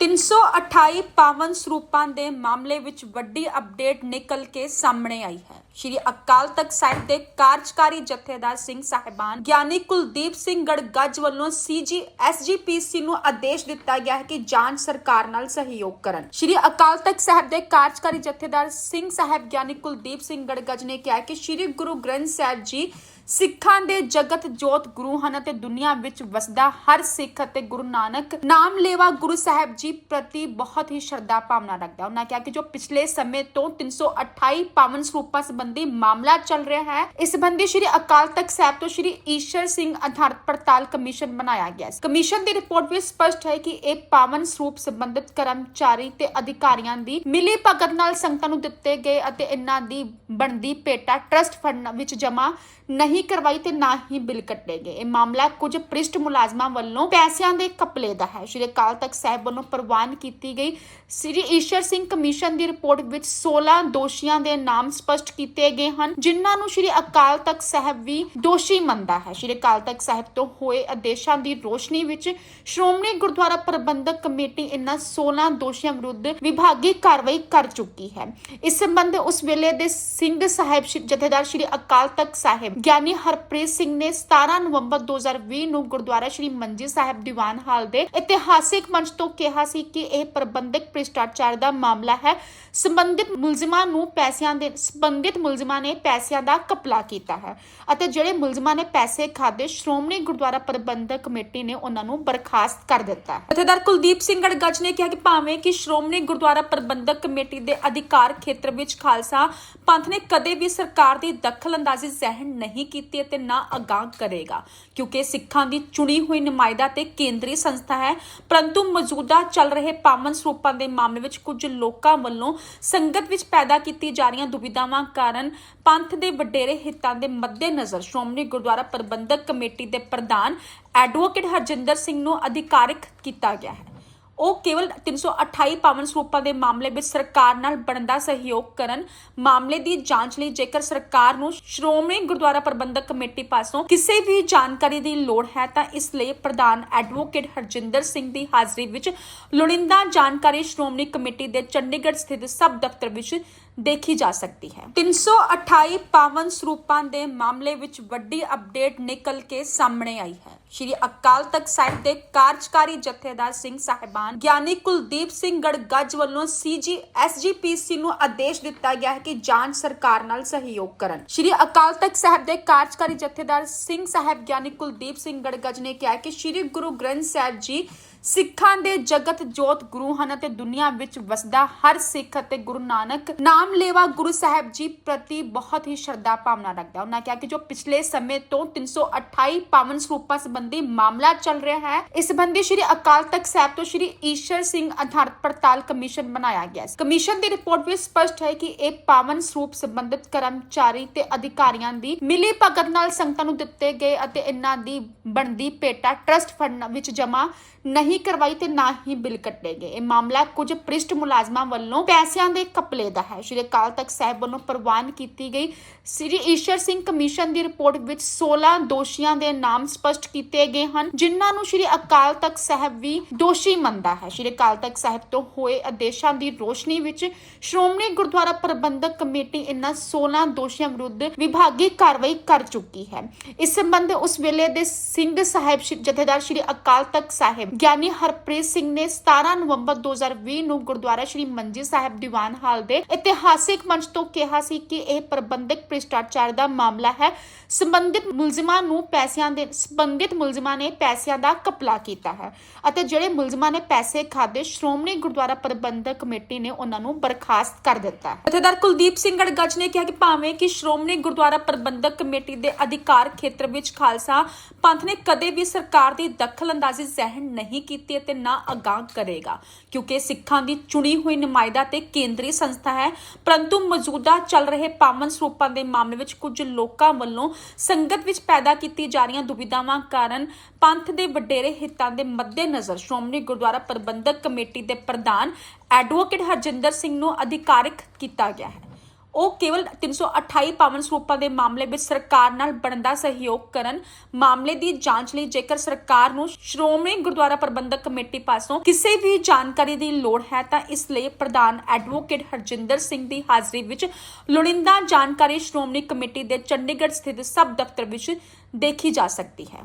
328 ਪਾਵਨ ਸਰੂਪਾਂ ਦੇ ਮਾਮਲੇ ਵਿੱਚ ਵੱਡੀ ਅਪਡੇਟ ਨਿਕਲ ਕੇ ਸਾਹਮਣੇ ਆਈ ਹੈ। ਸ਼੍ਰੀ ਅਕਾਲ ਤਖਤ ਸਾਹਿਬ ਦੇ ਕਾਰਜਕਾਰੀ ਜਥੇਦਾਰ ਸਿੰਘ ਸਾਹਿਬਾਨ ਗਿਆਨੀ ਕੁਲਦੀਪ ਸਿੰਘ ਗੜਗੱਜ ਵੱਲੋਂ ਸੀਜੀ ਐਸਜੀਪੀਸੀ ਨੂੰ ਆਦੇਸ਼ ਦਿੱਤਾ ਗਿਆ ਹੈ ਕਿ ਜਾਂਚ ਸਰਕਾਰ ਨਾਲ ਸਹਿਯੋਗ ਕਰਨ। ਸ਼੍ਰੀ ਅਕਾਲ ਤਖਤ ਸਾਹਿਬ ਦੇ ਕਾਰਜਕਾਰੀ ਜਥੇਦਾਰ ਸਿੰਘ ਸਾਹਿਬ ਗਿਆਨੀ ਕੁਲਦੀਪ ਸਿੰਘ ਗੜਗੱਜ ਨੇ ਕਿਹਾ ਕਿ ਸ਼੍ਰੀ ਗੁਰੂ ਗ੍ਰੰਥ ਸਾਹਿਬ ਜੀ ਸਿੱਖਾਂ ਦੇ ਜਗਤ ਜੋਤ ਗੁਰੂ ਹਨ ਅਤੇ ਦੁਨੀਆ ਵਿੱਚ ਵਸਦਾ ਹਰ ਸਿੱਖ ਅਤੇ ਗੁਰੂ ਨਾਨਕ ਨਾਮ ਲੇਵਾ ਗੁਰੂ ਸਾਹਿਬ ਜੀ ਪ੍ਰਤੀ ਬਹੁਤ ਹੀ ਸ਼ਰਧਾ ਭਾਵਨਾ ਰੱਖਦਾ ਉਹਨਾਂ ਕਿਹਾ ਕਿ ਜੋ ਪਿਛਲੇ ਸਮੇਂ ਤੋਂ 328 ਪਾਵਨ ਸਰੂਪਾਂ ਸੰਬੰਧੀ ਮਾਮਲਾ ਚੱਲ ਰਿਹਾ ਹੈ। ਇਸ ਸੰਬੰਧੀ ਸ਼੍ਰੀ ਅਕਾਲ ਤਖਤ ਸਾਹਿਬ ਤੋਂ ਸ਼੍ਰੀ ਈਸ਼ਰ ਸਿੰਘ ਆਧਾਰਿਤ ਪੜਤਾਲ ਕਮਿਸ਼ਨ ਬਣਾਇਆ ਗਿਆ ਹੈ ਕਮਿਸ਼ਨ ਦੀ ਰਿਪੋਰਟ ਵਿੱਚ ਸਪਸ਼ਟ ਹੈ ਕਿ ਇਹ ਪਾਵਨ ਸਰੂਪ ਸੰਬੰਧਿਤ ਕਰਮਚਾਰੀ ਤੇ ਅਧਿਕਾਰੀਆਂ ਦੀ ਮਿਲੀ ਭਗਤ ਨਾਲ ਸੰਗਤਾਂ ਨੂੰ ਦਿੱਤੇ ਗਏ ਅਤੇ ਇਹਨਾਂ ਦੀ ਬਣਦੀ ਪੇਟਾ ਟਰਸਟ ਫੰਡ ਵਿੱਚ ਜਮ੍ਹਾਂ ਨਹੀਂ ਕਰਵਾਈ ਤੇ ਨਾ ਹੀ ਬਿੱਲ ਕੱਟੇ ਗਏ। ਇਹ ਮਾਮਲਾ ਕੁਝ ਪ੍ਰਿਸ਼ਟ ਮੁਲਾਜ਼ਮਾਂ ਵੱਲੋਂ ਪੈਸਿਆਂ ਦੇ ਕਪਲੇ ਦਾ ਹੈ। ਸ਼੍ਰੀ ਅਕਾਲ ਤਖਤ ਸਾਹਿਬ ਵੱਲੋਂ ਪ੍ਰਵਾਨ ਕੀਤੀ ਗਈ। ਸ੍ਰੀ ਈਸ਼ਰ ਸਿੰਘ ਕਮਿਸ਼ਨ ਦੀ ਰਿਪੋਰਟ ਵਿੱਚ 16 ਦੋਸ਼ੀਆਂ ਦੇ ਨਾਮ ਸਪਸ਼ਟ ਕੀਤੇ ਗਏ ਹਨ, ਜਿਨ੍ਹਾਂ ਨੂੰ ਸ਼੍ਰੀ ਅਕਾਲ ਤਖਤ ਸਾਹਿਬ ਵੀ ਦੋਸ਼ੀ ਮੰਨਦਾ ਹੈ। ਸ਼੍ਰੀ ਅਕਾਲ ਤਖਤ ਸਾਹਿਬ ਤੋਂ ਹੋਏ ਆਦੇਸ਼ਾਂ ਦੀ ਰੋਸ਼ਨੀ ਵਿੱਚ ਸ਼੍ਰੋਮਣੀ ਗੁਰਦੁਆਰਾ ਪ੍ਰਬੰਧਕ ਕਮੇਟੀ ਇਨ੍ਹਾਂ 16 ਦੋਸ਼ੀਆਂ ਵਿਰੁੱਧ ਵਿਭਾਗੀ ਕਾਰਵਾਈ ਕਰ ਚੁੱਕੀ ਹੈ। ਇਸ ਸੰਬੰਧ ਉਸ ਵੇਲੇ ਦੇ ਸਿੰਘ ਸਾਹਿਬ ਜਥੇਦਾਰ ਸ਼੍ਰੀ ਅਕਾਲ ਤਖਤ ਸਾਹਿਬ ਗਿਆਨੀ ਹਰਪ੍ਰੀਤ ਸਿੰਘ ਨੇ 17 ਨਵੰਬਰ 2020 ਨੂੰ ਗੁਰਦੁਆਰਾ ਸ਼੍ਰੀ ਮੰਜੀ ਸਾਹਿਬ ਦੀਵਾਨ ਹਾਲ ਦੇ ਇਤਿਹਾਸਿਕ ਮੰਚ ਤੋਂ ਕਿਹਾ ਸੀ ਕਿ ਇਹ ਪ੍ਰਬੰਧਕ ਭ੍ਰਿਸ਼ਟਾਚਾਰ ਦਾ ਮਾਮਲਾ ਹੈ। ਸੰਬੰਧਿਤ ਮੁਲਜ਼ਮਾਂ ਨੂੰ ਪੈਸਿਆਂ ਦੇ ਸੰਬੰਧਿਤ ਮੁਲਜ਼ਮਾਂ ਨੇ ਪੈਸਿਆਂ ਦਾ ਕਪਲਾ ਕੀਤਾ ਹੈ ਅਤੇ ਜਿਹੜੇ ਮੁਲਜ਼ਮਾਂ ਨੇ ਪੈਸੇ ਖਾਦੇ ਸ਼੍ਰੋਮਣੀ ਗੁਰਦੁਆਰਾ ਪ੍ਰਬੰਧਕ ਕਮੇਟੀ ਨੇ ਉਹਨਾਂ ਨੂੰ ਬਰਖਾਸਤ ਕਰ ਦਿੱਤਾ ਜਥੇਦਾਰ ਕੁਲਦੀਪ ਸਿੰਘ ਗੜਗੱਜ ਨੇ ਕਿਹਾ ਕਿ ਭਾਵੇਂ ਕਿ ਸ਼੍ਰੋਮਣੀ ਗੁਰਦੁਆਰਾ ਪ੍ਰਬੰਧਕ ਕਮੇਟੀ ਦੇ ਅਧਿਕਾਰ ਖੇਤਰ ਵਿੱਚ ਖਾਲਸਾ ਪੰਥ ਨੇ ਕਦੇ ਵੀ ਸਰਕਾਰ ਦੀ ਦਖਲਅੰਦਾਜ਼ੀ ਜ਼ਹਿਨ ਨਹੀਂ ਕੀਤੀ ਅਤੇ ਨਾ ਅਗਾਂਹ ਕਰੇਗਾ, ਕਿਉਂਕਿ ਸਿੱਖਾਂ ਦੀ ਚੁਣੀ ਹੋਈ ਨੁਮਾਇੰਦਾ ਤੇ ਕੇਂਦਰੀ ਸੰਸਥਾ ਹੈ। ਪਰੰਤੂ ਮੌਜੂਦਾ ਚੱਲ ਰਹੇ ਪਾਵਨ ਸਰੂਪਾਂ ਦੇ ਮਾਮਲੇ ਵਿੱਚ ਕੁਝ ਲੋਕਾਂ ਵੱਲੋਂ ਸੰਗਤ ਵਿੱਚ ਪੈਦਾ ਕੀਤੀ ਜਾ ਰਹੀਆਂ ਦੁਵਿਧਾਵਾਂ ਕਾਰਨ ਪੰਥ ਦੇ ਵਡੇਰੇ ਹਿੱਤਾਂ ਦੇ ਮੱਦੇਨਜ਼ਰ ਸ਼੍ਰੋਮਣੀ ਗੁਰਦੁਆਰਾ ਪ੍ਰਬੰਧਕ ਕਮੇਟੀ ਦੇ ਪ੍ਰਧਾਨ ਐਡਵੋਕੇਟ ਹਰਜਿੰਦਰ ਸਿੰਘ ਨੂੰ ਅਧਿਕਾਰਿਕ ਕੀਤਾ ਗਿਆ ਹੈ। ਉਹ ਕੇਵਲ 328 ਪਾਵਨ ਸਰੂਪਾਂ ਦੇ ਮਾਮਲੇ ਵਿੱਚ ਸਰਕਾਰ ਨਾਲ ਬਣਦਾ ਸਹਿਯੋਗ ਕਰਨ ਮਾਮਲੇ ਦੀ ਜਾਂਚ ਲਈ ਜੇਕਰ ਸਰਕਾਰ ਨੂੰ ਸ਼੍ਰੋਮਣੀ ਗੁਰਦੁਆਰਾ ਪ੍ਰਬੰਧਕ ਕਮੇਟੀ ਪਾਸੋਂ ਕਿਸੇ ਵੀ ਜਾਣਕਾਰੀ ਦੀ ਲੋੜ ਹੈ ਤਾਂ ਇਸ ਲਈ ਪ੍ਰਧਾਨ ਐਡਵੋਕੇਟ ਹਰਜਿੰਦਰ ਸਿੰਘ ਦੀ ਹਾਜ਼ਰੀ ਵਿੱਚ ਲੋੜੀਂਦਾ ਜਾਣਕਾਰੀ ਸ਼੍ਰੋਮਣੀ ਕਮੇਟੀ ਦੇ ਚੰਡੀਗੜ੍ਹ ਸਥਿਤ ਸਬ ਦਫ਼ਤਰ ਵਿੱਚ ਦੇਖੀ ਜਾ ਸਕਦੀ ਹੈ। 328 ਪਾਵਨ ਸਰੂਪਾਂ ਦੇ ਮਾਮਲੇ ਵਿੱਚ ਵੱਡੀ ਅਪਡੇਟ ਨਿਕਲ ਕੇ ਸਾਹਮਣੇ ਆਈ ਹੈ। ਸ਼੍ਰੀ ਅਕਾਲ ਤਖਤ ਸਾਹਿਬ ਦੇ ਕਾਰਜਕਾਰੀ ਜਥੇਦਾਰ ਸਿੰਘ ਸਾਹਿਬਾਨ ਗਿਆਨੀ ਕੁਲਦੀਪ ਸਿੰਘ ਗੜਗੱਜ ਵੱਲੋਂ ਸੀਜੀ ਐਸਜੀਪੀਸੀ ਨੂੰ ਆਦੇਸ਼ ਦਿੱਤਾ ਗਿਆ ਹੈ ਕਿ ਜਾਂਚ ਸਰਕਾਰ ਨਾਲ ਸਹਿਯੋਗ ਕਰਨ। ਸ਼੍ਰੀ ਅਕਾਲ ਤਖਤ ਸਾਹਿਬ ਦੇ ਕਾਰਜਕਾਰੀ ਜਥੇਦਾਰ ਸਿੰਘ ਸਾਹਿਬ ਗਿਆਨੀ ਕੁਲਦੀਪ ਸਿੰਘ ਗੜਗੱਜ ਨੇ ਕਿਹਾ ਕਿ ਸ਼੍ਰੀ ਗੁਰੂ ਗ੍ਰੰਥ ਸਾਹਿਬ ਜੀ ਸਿੱਖਾਂ ਦੇ ਜਗਤ ਜੋਤ ਗੁਰੂ ਹਨ ਅਤੇ ਦੁਨੀਆ ਵਿੱਚ ਵਸਦਾ ਹਰ ਸਿੱਖ ਅਤੇ ਗੁਰੂ ਨਾਨਕ। ਨਾਮ ਲੇਵਾ ਗੁਰੂ ਸਾਹਿਬ ਜੀ ਪ੍ਰਤੀ ਬਹੁਤ ਹੀ ਸ਼ਰਧਾ ਭਾਵਨਾ ਰੱਖਦਾ। ਉਹਨਾਂ ਕਿਹਾ ਕਿ ਜੋ ਪਿਛਲੇ ਸਮੇਂ ਤੋਂ 328 ਪਾਵਨ ਸਰੂਪਾਂ ਸੰਬੰਧੀ ਮਾਮਲਾ ਚੱਲ ਰਿਹਾ ਹੈ, ਇਸ ਸੰਬੰਧੀ ਸ਼੍ਰੀ ਅਕਾਲ ਤਖਤ ਸਾਹਿਬ ਤੋਂ ਸ਼੍ਰੀ ਈਸ਼ਰ ਸਿੰਘ ਆਧਾਰਿਤ ਪੜਤਾਲ ਕਮਿਸ਼ਨ ਬਣਾਇਆ ਗਿਆ ਹੈ ਕਮਿਸ਼ਨ ਦੀ ਰਿਪੋਰਟ ਵਿੱਚ ਸਪਸ਼ਟ ਹੈ ਕਿ ਇਹ ਪਾਵਨ ਸਰੂਪ ਸੰਬੰਧਿਤ ਕਰਮਚਾਰੀ ਤੇ ਅਧਿਕਾਰੀਆਂ ਦੀ ਮਿਲੀ ਭਗਤ ਨਾਲ ਸੰਗਤਾਂ ਨੂੰ ਦਿੱਤੇ ਗਏ ਅਤੇ ਇਹਨਾਂ ਦੀ ਬਣਦੀ ਪੇਟਾ ਟਰਸਟ ਫੰਡ ਵਿੱਚ ਜਮ੍ਹਾਂ ਨਹੀਂ ਕਰਵਾਈ ਤੇ ਨਾ ਹੀ ਬਿੱਲ ਕੱਟੇ ਗਏ। ਇਹ ਮਾਮਲਾ ਕੁਝ ਪ੍ਰਿਸ਼ਟ ਮੁਲਾਜ਼ਮਾਂ ਵੱਲੋਂ ਪੈਸਿਆਂ ਦੇ ਕਪਲੇ ਦਾ ਹੈ। ਸ਼੍ਰੀ ਅਕਾਲ ਤਖਤ ਸਾਹਿਬ ਵੱਲੋਂ ਪ੍ਰਵਾਨ ਕੀਤੀ ਗਈ। ਸ੍ਰੀ ਈਸ਼ਰ ਸਿੰਘ ਕਮਿਸ਼ਨ ਦੀ ਰਿਪੋਰਟ ਵਿੱਚ 16 ਦੋਸ਼ੀਆਂ ਦੇ ਨਾਮ ਸਪਸ਼ਟ ਕੀਤੇ ਗਏ ਹਨ, ਜਿਨ੍ਹਾਂ ਨੂੰ ਸ਼੍ਰੀ ਅਕਾਲ ਤਖਤ ਸਾਹਿਬ ਵੀ ਦੋਸ਼ੀ ਮੰਨਦਾ ਹੈ। ਸ਼੍ਰੀ ਅਕਾਲ ਤਖਤ ਸਾਹਿਬ ਤੋਂ ਹੋਏ ਆਦੇਸ਼ਾਂ ਦੀ ਰੋਸ਼ਨੀ ਵਿੱਚ ਸ਼੍ਰੋਮਣੀ ਗੁਰਦੁਆਰਾ ਪ੍ਰਬੰਧਕ ਕਮੇਟੀ ਇਨ੍ਹਾਂ 16 ਦੋਸ਼ੀਆਂ ਵਿਰੁੱਧ ਵਿਭਾਗੀ ਕਾਰਵਾਈ ਕਰ ਚੁੱਕੀ ਹੈ। ਇਸ ਸੰਬੰਧ ਉਸ ਵੇਲੇ ਦੇ ਸਿੰਘ ਸਾਹਿਬ ਜਥੇਦਾਰ ਸ਼੍ਰੀ ਅਕਾਲ ਤਖਤ ਸਾਹਿਬ, ਗਿਆਨੀ ਹਰਪ੍ਰੀਤ ਸਿੰਘ ਨੇ 17 ਨਵੰਬਰ 2020 ਨੂੰ ਗੁਰਦੁਆਰਾ ਸ਼੍ਰੀ ਮੰਜੀ ਸਾਹਿਬ ਦੀਵਾਨ ਹਾਲ ਦੇ ਇਤਿਹਾਸਿਕ ਮੰਚ ਤੋਂ ਕਿਹਾ ਸੀ ਕਿ ਇਹ ਪ੍ਰਬੰਧਕ ਭ੍ਰਿਸ਼ਟਾਚਾਰ ਦਾ ਮਾਮਲਾ ਹੈ। ਸੰਬੰਧਿਤ ਮੁਲਜ਼ਮਾਂ ਨੂੰ ਪੈਸਿਆਂ ਦੇ ਸੰਬੰਧਿਤ ਮੁਲਜ਼ਮਾਂ ਨੇ ਪੈਸਿਆਂ ਦਾ ਕਪਲਾ ਕੀਤਾ ਹੈ ਅਤੇ ਜਿਹੜੇ ਮੁਲਜ਼ਮਾਂ ਨੇ ਪੈਸੇ ਖਾਦੇ ਸ਼੍ਰੋਮਣੀ ਗੁਰਦੁਆਰਾ ਪ੍ਰਬੰਧਕ ਕਮੇਟੀ ਨੇ ਉਹਨਾਂ ਨੂੰ ਬਰਖਾਸਤ ਕਰ ਦਿੱਤਾ ਹੈ। ਜਥੇਦਾਰ ਕੁਲਦੀਪ ਸਿੰਘ ਗੜਗੱਜ ਨੇ ਕਿਹਾ ਕਿ ਭਾਵੇਂ ਕਿ ਸ਼੍ਰੋਮਣੀ ਗੁਰਦੁਆਰਾ ਪ੍ਰਬੰਧਕ ਕਮੇਟੀ ਦੇ ਅਧਿਕਾਰ ਖੇਤਰ ਵਿੱਚ ਖਾਲਸਾ ਪੰਥ ਨੇ ਕਦੇ ਵੀ ਸਰਕਾਰ ਦੀ ਦਖਲਅੰਦਾਜ਼ੀ ਜ਼ਹਿਨ ਨਹੀਂ ਕੀਤੀ ਅਤੇ ਨਾ ਅਗਾਂਹ ਕਰੇਗਾ। ਕਿਉਂਕਿ ਸਿੱਖਾਂ ਦੀ ਚੁਣੀ ਹੋਈ ਨੁਮਾਇੰਦਾ ਤੇ ਕੇਂਦਰੀ ਸੰਸਥਾ ਹੈ। ਪਰੰਤੂ ਮੌਜੂਦਾ ਚੱਲ ਰਹੇ ਪਾਵਨ ਸਰੂਪਾਂ ਦੇ ਮਾਮਲੇ ਵਿੱਚ ਕੁਝ ਲੋਕਾਂ ਵੱਲੋਂ ਸੰਗਤ ਵਿੱਚ ਪੈਦਾ ਕੀਤੀ ਜਾ ਰਹੀਆਂ ਦੁਵਿਧਾਵਾਂ ਕਾਰਨ ਪੰਥ ਦੇ ਵਡੇਰੇ ਹਿੱਤਾਂ ਦੇ ਮੱਦੇਨਜ਼ਰ ਸ਼੍ਰੋਮਣੀ ਗੁਰਦੁਆਰਾ ਪ੍ਰਬੰਧਕ ਕਮੇਟੀ ਦੇ ਪ੍ਰਧਾਨ ਐਡਵੋਕੇਟ ਹਰਜਿੰਦਰ ਸਿੰਘ ਨੂੰ ਅਧਿਕਾਰਿਕ ਕੀਤਾ ਗਿਆ ਹੈ। ਉਹ ਕੇਵਲ 328 ਪਾਵਨ ਸਰੂਪਾਂ ਦੇ ਮਾਮਲੇ ਵਿੱਚ ਸਰਕਾਰ ਨਾਲ ਬਣਦਾ ਸਹਿਯੋਗ ਕਰਨ ਮਾਮਲੇ ਦੀ ਜਾਂਚ ਲਈ ਜੇਕਰ ਸਰਕਾਰ ਨੂੰ ਸ਼੍ਰੋਮਣੀ ਗੁਰਦੁਆਰਾ ਪ੍ਰਬੰਧਕ ਕਮੇਟੀ ਪਾਸੋਂ ਕਿਸੇ ਵੀ ਜਾਣਕਾਰੀ ਦੀ ਲੋੜ ਹੈ ਤਾਂ ਇਸ ਲਈ ਪ੍ਰਧਾਨ ਐਡਵੋਕੇਟ ਹਰਜਿੰਦਰ ਸਿੰਘ ਦੀ ਹਾਜ਼ਰੀ ਵਿੱਚ ਲੋੜੀਂਦਾ ਜਾਣਕਾਰੀ ਸ਼੍ਰੋਮਣੀ ਕਮੇਟੀ ਦੇ ਚੰਡੀਗੜ੍ਹ ਸਥਿਤ ਸਬ ਦਫ਼ਤਰ ਵਿੱਚ ਦੇਖੀ ਜਾ ਸਕਦੀ ਹੈ।